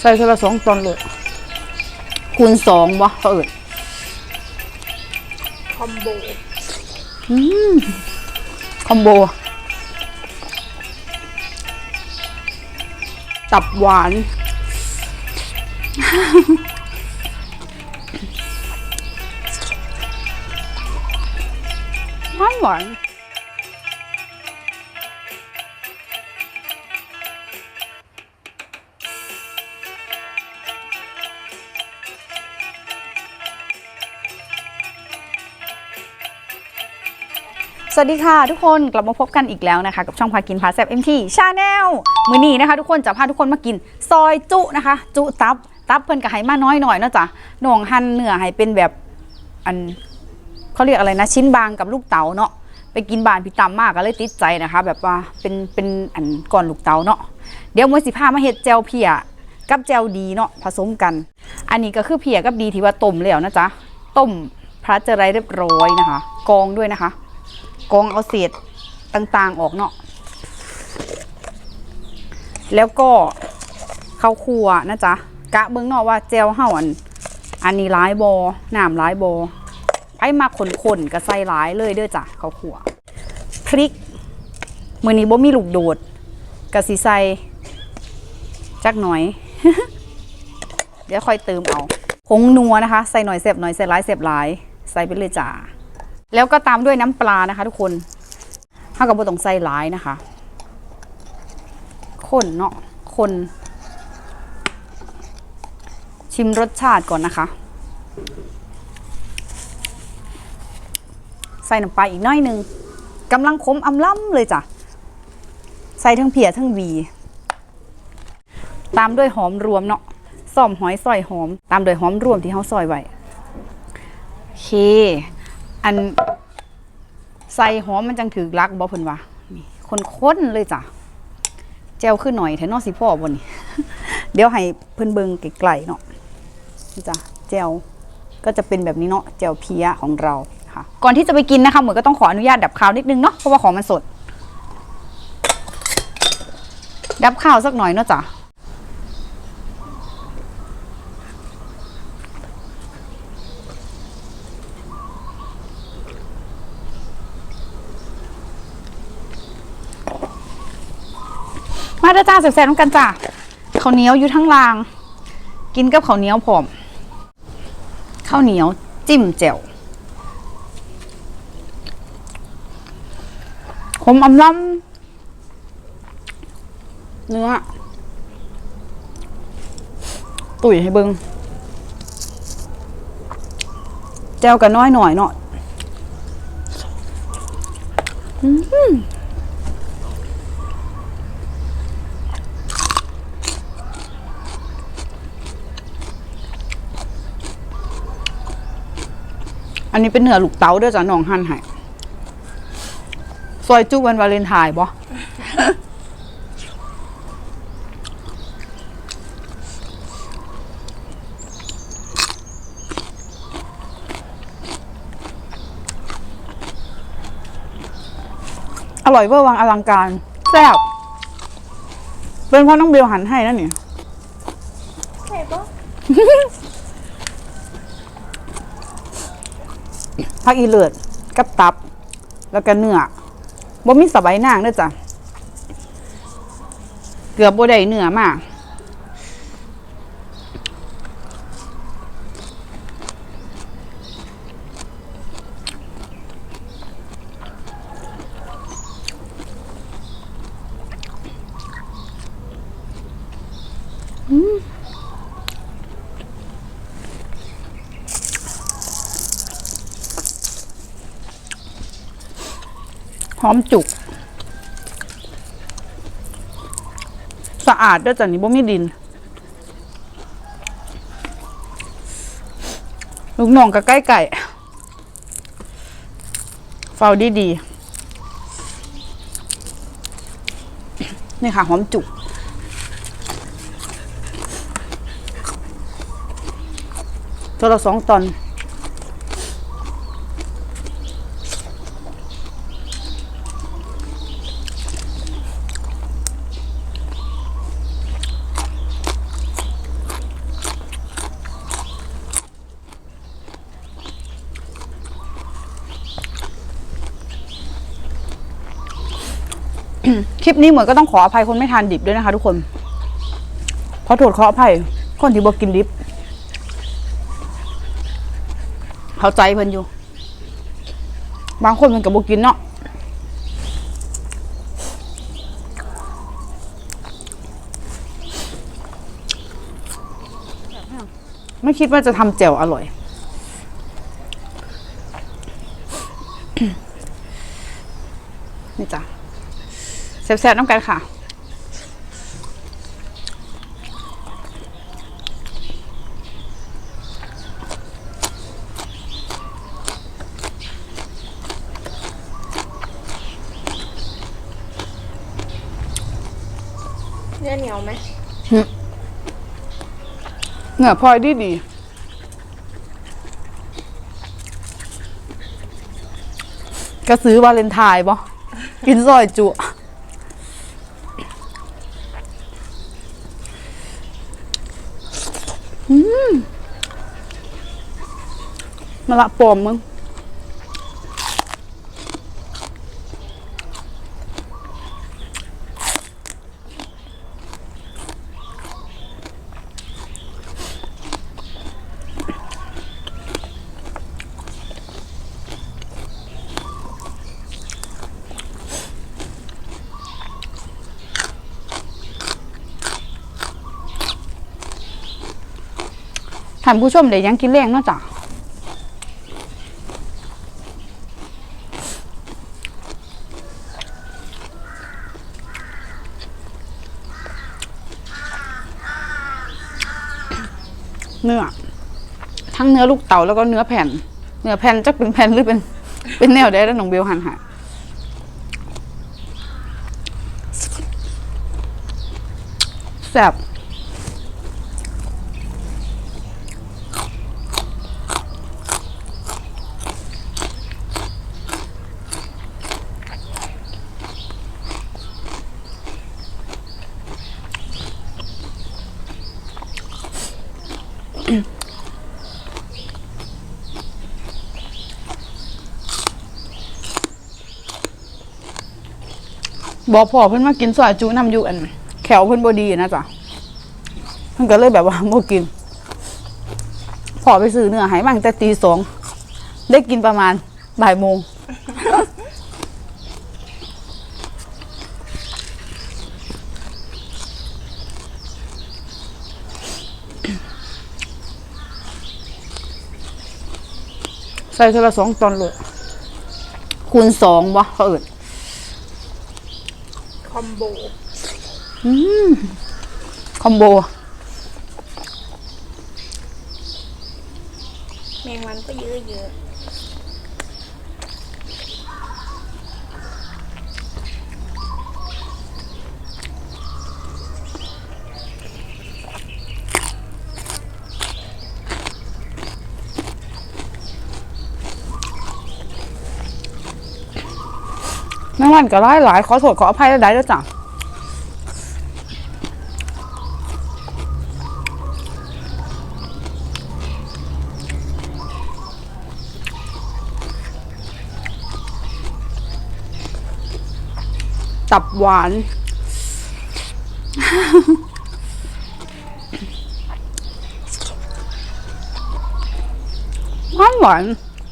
ใส่เทอละสองตอนเลยคูณสองวะเขาเอิดคอมโบคอมโบ ตับหวาน หวานหวาน วัสดีค่ะทุกคนกลับมาพบกันอีกแล้วนะคะ กับช่องพากินพาแซบเอ็มทีชาแนลมือนี้นะคะ ทุกคนจะพาทุกคนมากิน ซอยจุนะคะ จุตับตับเพิ่นกับไหมาน้อยหน่อยเนาะจ้ะหน่องหั่นเนื้อให้เป็นแบบอันเขาเรียกอะไรนะ ชิ้นบางกับลูกเต๋าเนาะไปกินบานพี่ตำมากก็เลยติดใจนะคะ แบบว่าเป็นเป็นอันก่อนลูกเต๋าเนาะเดี๋ยวมวยสิพามาเฮ็ดแจวเพียกับแจวดีเนาะผสมกัน อันนี้ก็คือเพียกับดีที่ว่าต้มแล้วนะจ๊ะต้มพระเจริญเรียบร้อยนะคะ กองด้วยนะคะ กองเอาเศษต่างๆออกเนาะแล้วก็ข้าวคั่วนะจ๊ะกะเบิ้องเนาะว่าเจลเฮาอันอันนี้ร้ายบอน้ำร้ายบอไอ้มาขนๆก็ใส่ร้ายเลยเด้อจ้ะข้าวคั่วพริกมือนี้บ่มีลูกโดดกะสิใส่จักหน่อย เดี๋ยวค่อยเติมเอาผงนัวนะคะ ใส่หน่อยเสียบหน่อยใส่ร้ายเสียบร้าย ใส่ไปเลยจ้า แล้วก็ตามด้วยน้ำปลานะคะ ทุกคนถ้ากับโบต้องใส่หลายนะคะคนเนาะคน ชิมรสชาติก่อนนะคะ ใส่น้ำปลาอีกน้อยหนึงกำลังขมอำล่ำเลยจ้ะ ใส่ทั้งเพียทั้งวี ตามด้วยหอมรวมเนาะซ่อมหอยซอยหอม ตามด้วยหอมรวมที่เขาซอยไว้โอเค อันใส่หอมมันจังถือรักบ่เพิ่นว่านี่คนๆเลยจ้ะแจวขึ้นหน่อยแถวนอสิพ่อบนนี่เดี๋ยวให้เพิ่นเบิงไกลๆเนาะจ้ะแจวก็จะเป็นแบบนี้เนาะแจวเพียของเราค่ะ ก่อนที่จะไปกินนะคะเหมือนก็ต้องขออนุญาตดับข้าวนิดนึงเนาะเพราะว่าของมันสด ดับข้าวสักหน่อยเนาะจ้ะ มาเด้อ จ้าแซ่บๆน้ำกันจ้าข้าวเหนียวอยู่ทั้งราง กินกับข้าวเหนียวผอมข้าวเหนียวจิ้มแจ่วขมอำล้ำเนื้อ ตุ๋ยให้เบิงแจ่วกันน้อยหน่อยเนาะอืม อันนี้เป็นเนื้อลูกเต๋าเด้อจ้ะน้องหั่นให้ซอยจุวันวาเลนไทน์บ่อร่อยเวอร์วังอลังการ แซ่บเป็นเพราะน้องเบลหันให้นั่นนี่ ใช่ปะ ผักอีเลือดกับตับ แล้วก็เนื้อบ่มีสบายนางเด้อจ้ะ เกือบบ่ได้เนื้อมาก อมจุก สะอาดด้อจ้ะนี่บ่มีดิน ลูกน้องก็ใกล้ไก่เฝ้าดีดีนี่ค่ะหอมจุกตัวละสองตอน คลิปนี้เหมือนก็ต้องขออภัยคนไม่ทานดิบด้วยนะคะ ทุกคนขอโทษขออภัย คนที่บอกกินดิบ เข้าใจเพิ่นอยู่ บางคนมันกับบกินเนาะไม่คิดว่าจะทำแจ่วอร่อย นี่จ้ะ แซ่บๆน้ำกันค่ะเนื้อเหนียวไหมเนื้อพลอยดีดีก็ซื้อวาเลนไทน์บ่กินซอยจุอืม มาละปอมมึงท่านผู้ชมเดี๋ยวยังกินแรงเนาะจ้ะเนื้อ ทั้งเนื้อลูกเต่าแล้วก็เนื้อแผ่น เนื้อแผ่นจะเป็นแผ่นหรือเป็น เป็นแนวได้แล้วน้องเบลหันหาแซ่บ บอกพ่อเพิ่นมากินซอยจุน้ำอยู่อันแขวเพิ่นบ่ดีนะจ๊ะเพิ่นก็เลยแบบว่าบ่กินพ่อไปซื้อเนื้อหายมาตั้งแต่ตีสองได้กินประมาณบ่ายโมงใส่เทอละสองตอนเลยคูณสองวะเขาเอื่น คอมโบคอมโบ แมงวันก็เยอะเยอะ แม่วันก็หลายหลายขอโทษขออภัยได้ด้วยจ้ะตับหวาน หวานหวาน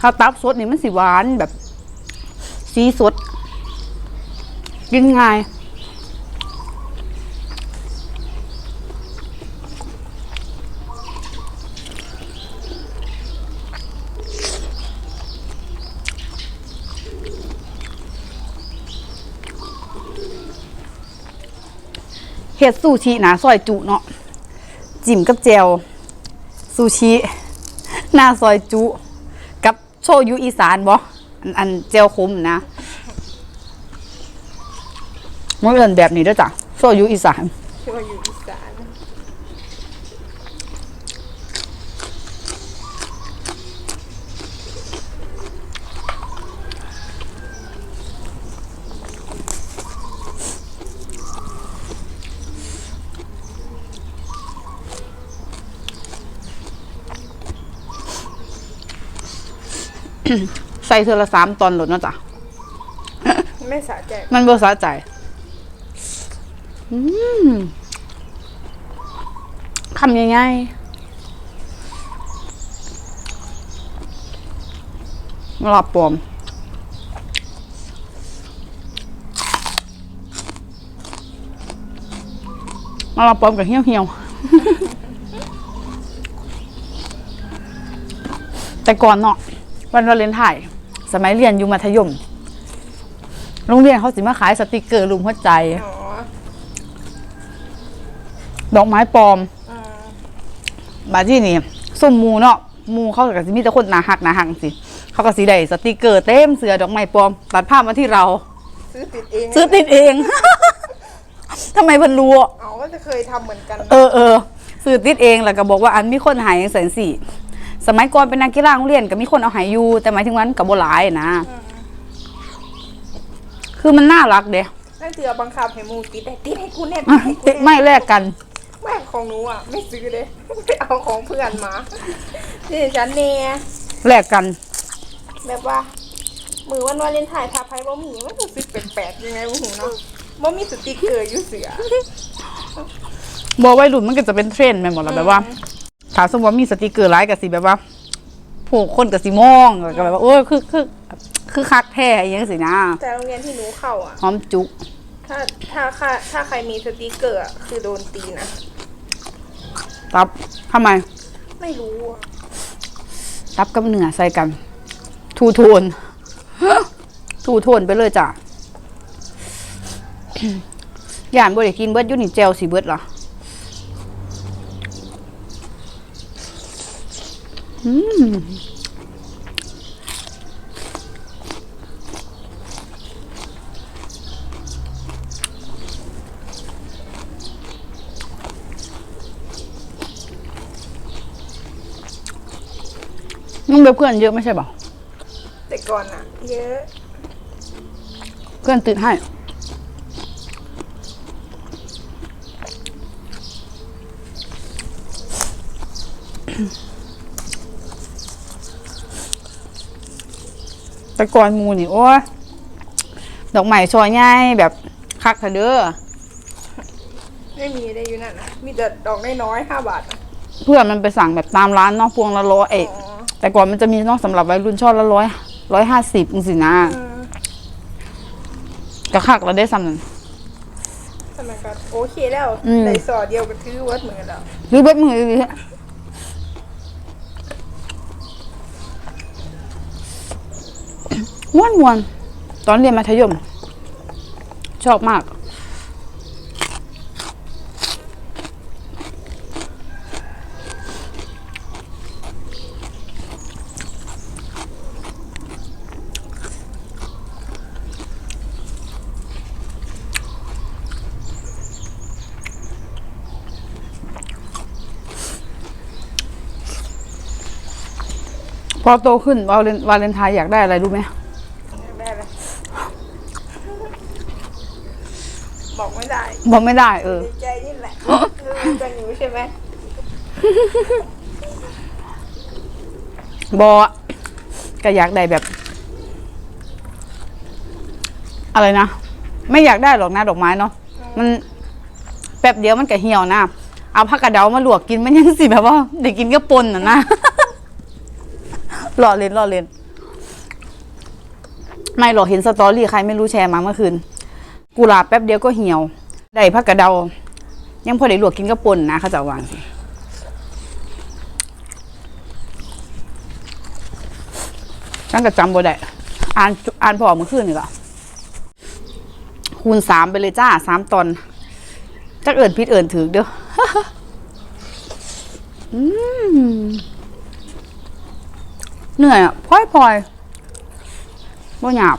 ถ้าตับสดนี่มันสิหวานแบบสีสด กินง่ายเฮ็ดซูชิหนาซอยจุเนาะจิ้มกับแจวซูชิหน้าซอยจุ กับโชยุอีสานบ่อันอันแจวขมนะ มันเป็นแบบนี้ด้วยจ้ะโซยุอีสานชัวอยู่อีสานใส่เทอละสามตอนหลดเนาะจ้ะไม่สะใจ มันเบอร์สะใจอืม คำยังไงมะลาปลอมมาลาปอมกับเหี่ยวเหี่ยวแต่ก่อนเนาะวันวาเลนไทน์สมัยเรียนอยู่มัธยม โรงเรียนเขาสิมาขายสติกเกอร์ลุมหัวใจ ดอกไม้ปลอมอืมบาที่นี่ส้มหมูเนาะหมูเขาก็สิมีแต่คนหนาหักหนาหักสิ เขาก็สีได้สติกเกอร์เต็มเสือดอกไม้ปลอมตัดภาพมาที่เรา ซื้อติดเองซื้อติดเองทำไมเพิ่นรู้อะเอาก็จะเคยทำเหมือนกัน เออเออซื้อติดเองแล้วก็บอกว่าอันมีคนหายแสนสี่สมัยก่อนเป็นนักกีฬาโรงเรียนก็มีคนเอาหายอยู่ แต่หมายถึงวันกับโบหลายนะ คือมันน่ารักเด้นั่นเถือบังคับให้หมูติดได้ติดให้กูแน่อะให้กูติดแน่ไม่แลกกัน แม่ของหนูอะ ไม่ซื้อเลยไปเอาของเพื่อนมาที่ฉันเนี่ยแลกกัน แบบว่า มือวันวาเลนไทน์ทาไพ่บ่มีมันรู้สึกแปลกๆยังไงบ่หูเนาะบ่มีสติกเกอร์อยู่เสือบอกวัยรุ่นมันก็จะเป็นเทรนด์ไปหมดแล้วแบบว่าถามสมมติว่ามีสติกเกอร์ไลน์กับสีแบบว่า ผู้คนกับสีมองแล้วก็แบบว่าโอ้ยคือคือคือคักแท้อหยังสินะแต่โรงเรียนที่หนูเข้าอะ หอมจุก ถ้าถ้าถ้าถ้าใครมีสติกเกอร์อะคือโดนตีนะ ตับทำไม ไม่รู้อะตับกับเนื้อใส่กัน ทูโทน ทูโทนไปเลยจ้ะย่านบ่ได้กินเบิดอยู่นี่แจวสิเบิดเหรออืม นุ่งเบบเพื่อนเยอะไม่ใช่เปล่าแต่ก่อนอะเยอะเพื่อนติดให้ แต่ก่อนหมูนี่โอ้ยดอกไม้ซอยง่ายแบบคักเถอะเด้อไม่มีได้อยู่นั่นนะมีแต่ดอกน้อยๆห้าบาทอะเพื่อนมันไปสั่งแบบตามร้านเนาะพวงละร้อยเอก อ๋อ แต่ก่อนมันจะมีเนอกสำหรับวัยรุ่นชอบละร้อยร้อยห้าสิบสินะอืมกระคักเราได้ซ้ำหนึ่งสมัยก่อนโอเคแล้วอืม ในสอเดียวก็ถือวัดเหมือนกันแล้วหรือเบิดมือดีม้วนมวนๆตอนเรียนมัธยม ชอบมาก พอโตขึ้นวาเลนวาเลนไทน์อยากได้อะไรรู้ไหมได้เลยบอกไม่ได้บอกไม่ได้ เออในใจนี่แหละรู้กันอยู่ใช่ไหมบอกก็อยากได้แบบ อะไรนะ ไม่อยากได้หรอกนะดอกไม้เนาะมันแป๊บเดียวมันก็เหี่ยวนะ เอาผักกระเดามาลวกกินมันยังสิแบบว่าได้กินก็ปนอะนะ หล่อเล่นหล่อเล่นไม่หรอกเห็นสตอรี่ใครไม่รู้แชร์มาเมื่อคืน กุหลาบแป๊บเดียวก็เหี่ยว ได้ผักกระเดา ยังพอได้ลวกกินก็ปนนะเขาจะวาจังสิฉันก็จำบ่ได้ อ่านอ่านพอเมื่อคืนนี่ก็คูณสามไปเลยจ้าสามตอนจักเอิญพิษเอิญถือเด้ออืม เหนื่อยอะพลอยพลอยบ่หยาบ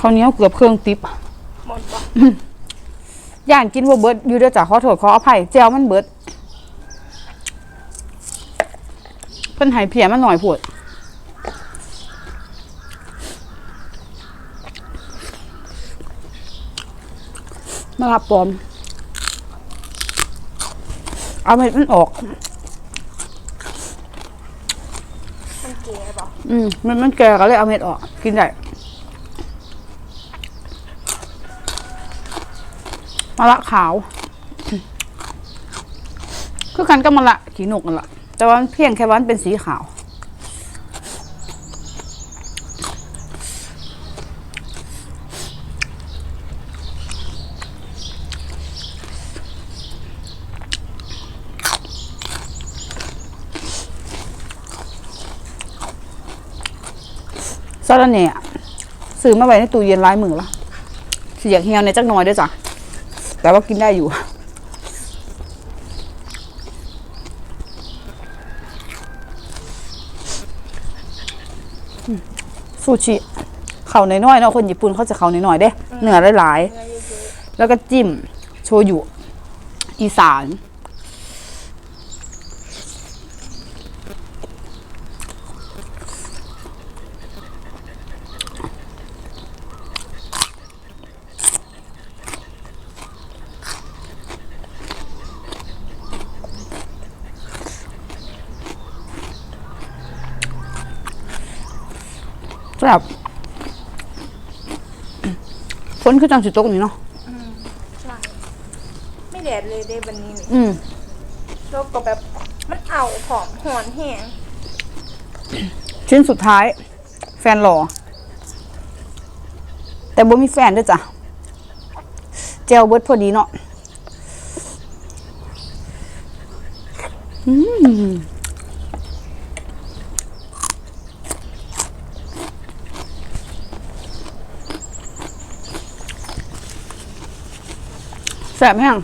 ข้าวเหนียวเกือบเครื่องติบหมดปะย่านกินว่าเบิดอยู่เด้อจ้ะขอโทษขออภัยแจวมันเบิดเพิ่นให้เพียมันหน่อยพูดมารับปลอม เอาเม็ดมันออก มันเก๋เปล่าอืมมันมันแก่ก็เลยเอาเม็ดออก กินได้มะละขาว คือกันก็มะละขีหนกกันละแต่ว่ามันเพียงแค่ว่ามันเป็นสีขาว ซาลาเน่ซื้อมาไว้ในตู้เย็นร้ายมือละเสียงเฮียวในจักหน่อยด้วยจ้ะแต่ว่ากินได้อยู่ซูชิเขาหน่อยเนาะคนญี่ปุ่นเขาจะเขาหน่อยเด้เนื้อหลายๆแล้วก็จิ้ม โชยุอีสาน แบบฝนคือจังสิตกนี่เนาะๆใช่ไม่แดดเลยเด้บันนี้นี่อืมแล้วก็แบบมันเอาผอมหอนแห้งชิ้นสุดท้าย แฟนหล่อ แต่บ่มีแฟนด้วยจ้ะเจลเบิร์ดพอดีเนาะ อืม สบแห้ง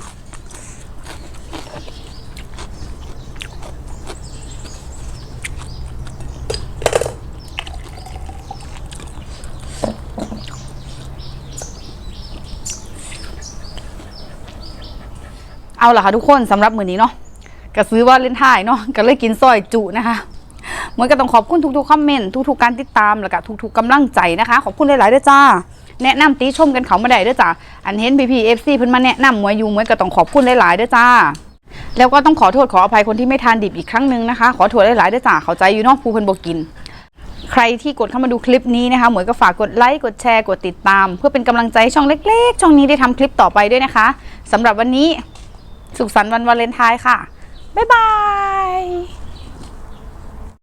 เอาล่ะค่ะทุกคนสำหรับมือนี้เนาะก็ซื้อว่าเล่นถ่ายเนาะก็เลยกินซอยจุนะคะเหมือนก็ต้องขอบคุณทุกๆคอมเมนต์ทุกๆการติดตามแล้วก็ทุกๆกำลังใจนะคะ ขอบคุณหลายๆด้วยจ้า แนะนำตีชมกันเขามาได้ด้วยจ้าอันเห็นพีพีเอฟซีเพิ่นมาแนะนำมวยยูมวยก็ต้องขอบคุณหลายๆด้วยจ้าแล้วก็ต้องขอโทษขออภัยคนที่ไม่ทานดิบอีกครั้งหนึ่งนะคะ ขอโทษหลายๆด้วยจ้าเข้าใจอยู่นาะผู้เพิ่นบ่กิน ใครที่กดเข้ามาดูคลิปนี้นะคะหมวยก็ฝากกดไลค์กดแชร์กดติดตาม เพื่อเป็นกำลังใจช่องเล็ก ๆ ช่องนี้ได้ทำคลิปต่อไปด้วยนะคะสำหรับวันนี้ สุขสันต์วันวาเลนไทน์ค่ะบ๊ายบาย